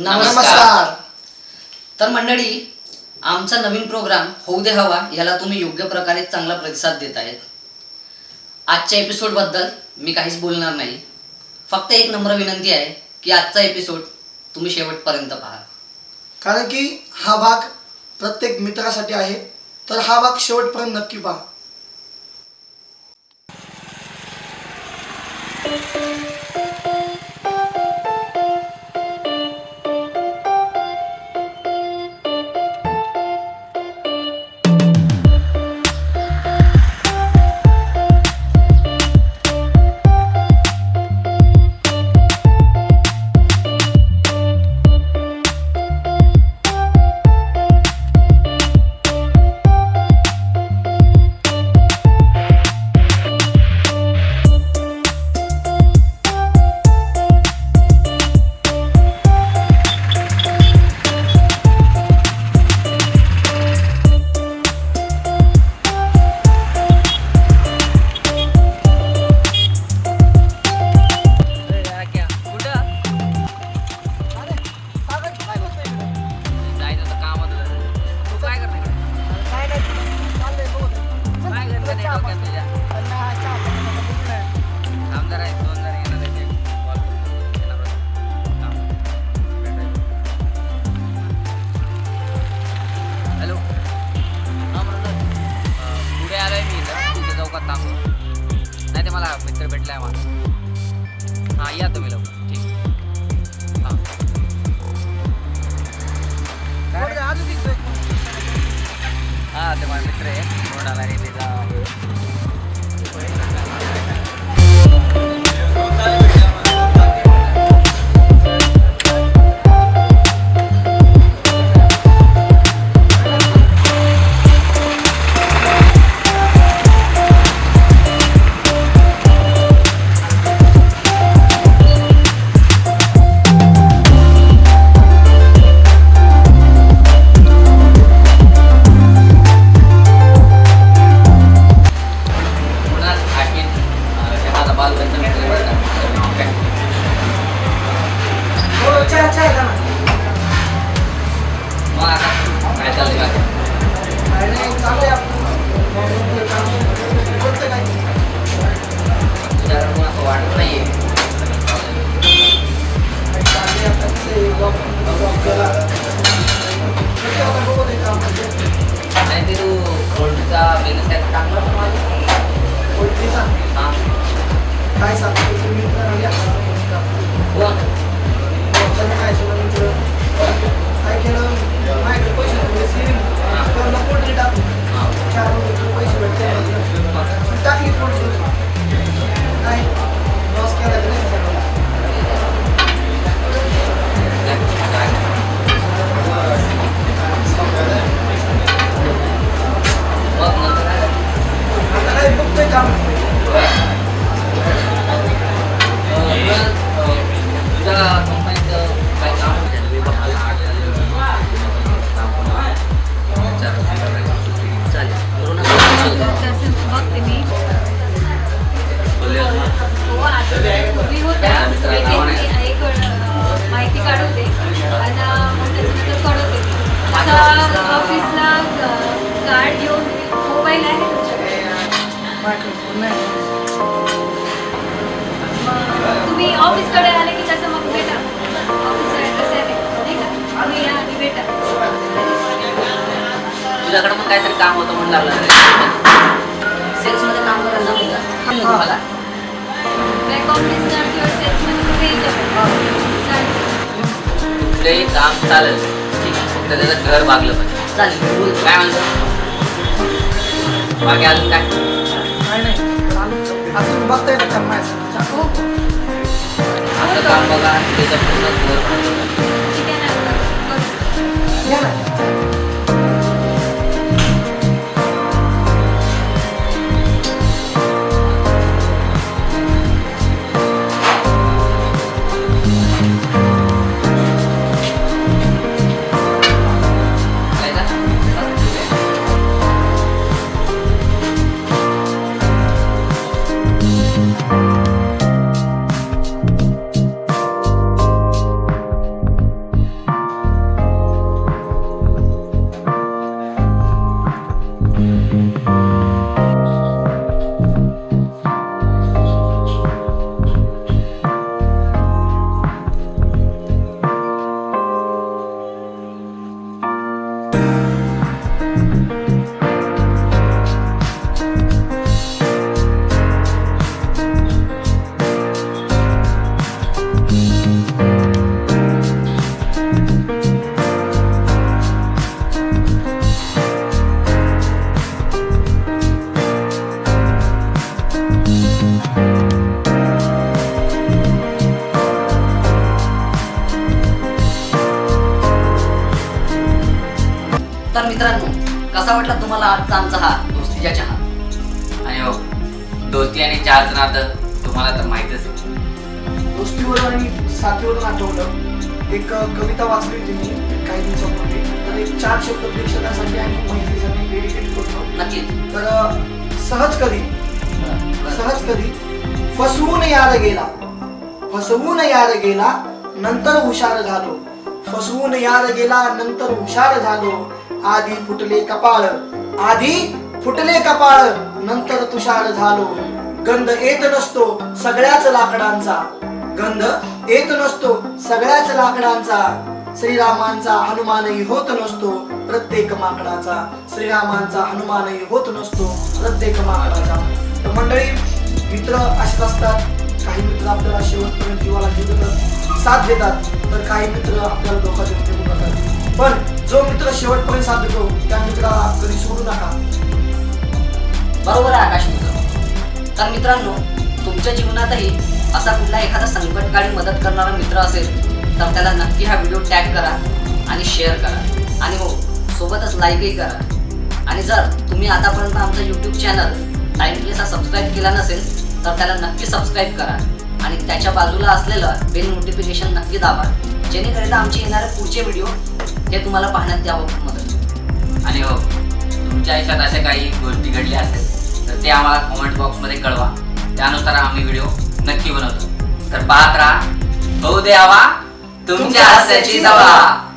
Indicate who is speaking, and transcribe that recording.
Speaker 1: नमस्कार. तर मंडळी आमचा नवीन प्रोग्राम होऊ दे हवा याला तुम्ही योग्य प्रकारे चांगला प्रतिसाद देत आहेत आजच्या एपिसोडबद्दल मी काहीच बोलणार नाही. फक्त एक नम्र विनंती आहे की आजचा एपिसोड तुम्ही शेवटपर्यंत पहा.
Speaker 2: कारण की हा भाग प्रत्येक मित्रासाठी आहे तर हा भाग शेवटपर्यंत नक्की पहा.
Speaker 3: हॅलो हां म्हणलं पुढे आहे मी इथं. तुमच्या चौकात थांबलो नाही ते मला मित्र भेटलाय माझा हां या तुम्ही लवकर. माझा मित्र आहे रोड काय
Speaker 2: सांगतो आता
Speaker 4: ऑफिसला कार्ड घेऊन मोबाईल आहे तुमच्याकडे तुम्ही ऑफिसकडे आले की तसं मग भेटा ऑफिसचा ॲड्रेस आहे नाही का तुम्ही या भेटा
Speaker 3: तुझ्याकडे पण काहीतरी काम होतं म्हणून लागलं
Speaker 1: सेल्समध्ये काम करायला जमेल तुम्हाला
Speaker 4: बॅक सेल्समध्ये. चालेल.
Speaker 3: कुठलंही काम चालेल फक्त त्याचं घर भागलं पाहिजे
Speaker 1: चालेल बोल
Speaker 3: काय म्हणतो? बाकी अजून काय?
Speaker 2: काय नाही चालू अजून बघताय ना काम
Speaker 4: हो
Speaker 3: असं काम बघा त्याचं पूर्ण घर भागलं.
Speaker 4: ठीक आहे ना.
Speaker 1: कसा वाटला तुम्हाला आजचा आमचा हा दोस्तीचा चहा
Speaker 3: आणि हो दोस्ती आणि चहाचं नातं तुम्हाला तर माहितच आहे.
Speaker 2: दोस्तीवरून आणि साथीवरून आठवलं एक कविता वाचली होती मी काही दिवसापूर्वी. तर एक चार शब्द प्रेक्षकांसाठी आणि मैत्रीसाठी डेडिकेट करतो.
Speaker 1: नक्कीच.
Speaker 2: तर सहज कधी? सहज कधी? फसवून यार गेला. फसवून यार गेला नंतर हुशार झालो. फसवून यार गेला नंतर हुशार झालो. आधी फुटले कपाळ आधी फुटले कपाळ नंतर तुषार झालो. गंध येत नसतो सगळ्याच लाकडांचा. गंध येत नसतो सगळ्याच लाकडांचा. श्रीरामांचा हनुमानही होत नसतो प्रत्येक माकडाचा. श्रीरामांचा हनुमानही होत नसतो प्रत्येक माकडाचा. तर मंडळी मित्र असेच असतात. काही मित्र आपल्याला शेवटपर्यंत जीवाला जीवन साथ देतात. तर काही मित्र आपल्याला धोका देऊन पण जो मित्र शेवटपर्यंत साथ देतो त्या मित्राला कधी सोडू नका.
Speaker 1: बरोबर आहे आकाश मित्र. तर मित्रांनो तुमच्या जीवनातही असा कुठला एखादा संकटकाळी मदत करणारा मित्र असेल तर त्याला नक्की हा व्हिडिओ टॅग करा आणि शेअर करा. आणि हो सोबतच लाईकही करा. आणि जर तुम्ही आतापर्यंत आमचं यूट्यूब चॅनल टाइमलेस हा सबस्क्राईब केला नसेल तर त्याला नक्की सबस्क्राईब करा. आणि त्याच्या बाजूला असलेलं बेल नोटिफिकेशन नक्की दाबा. जेणेकरिता आमचे येणारे पुढचे व्हिडिओ हे तुम्हाला पाहण्यात यावं मदत होईल.
Speaker 3: आणि हो तुमच्या आयुष्यात अशा काही गोष्टी घडल्या असेल तर ते आम्हाला कमेंट बॉक्समध्ये कळवा. त्यानुसार आम्ही व्हिडिओ नक्की बनवतो. तर पाहत राहा भाऊ दे आवा तुमच्या हास्याची दवा.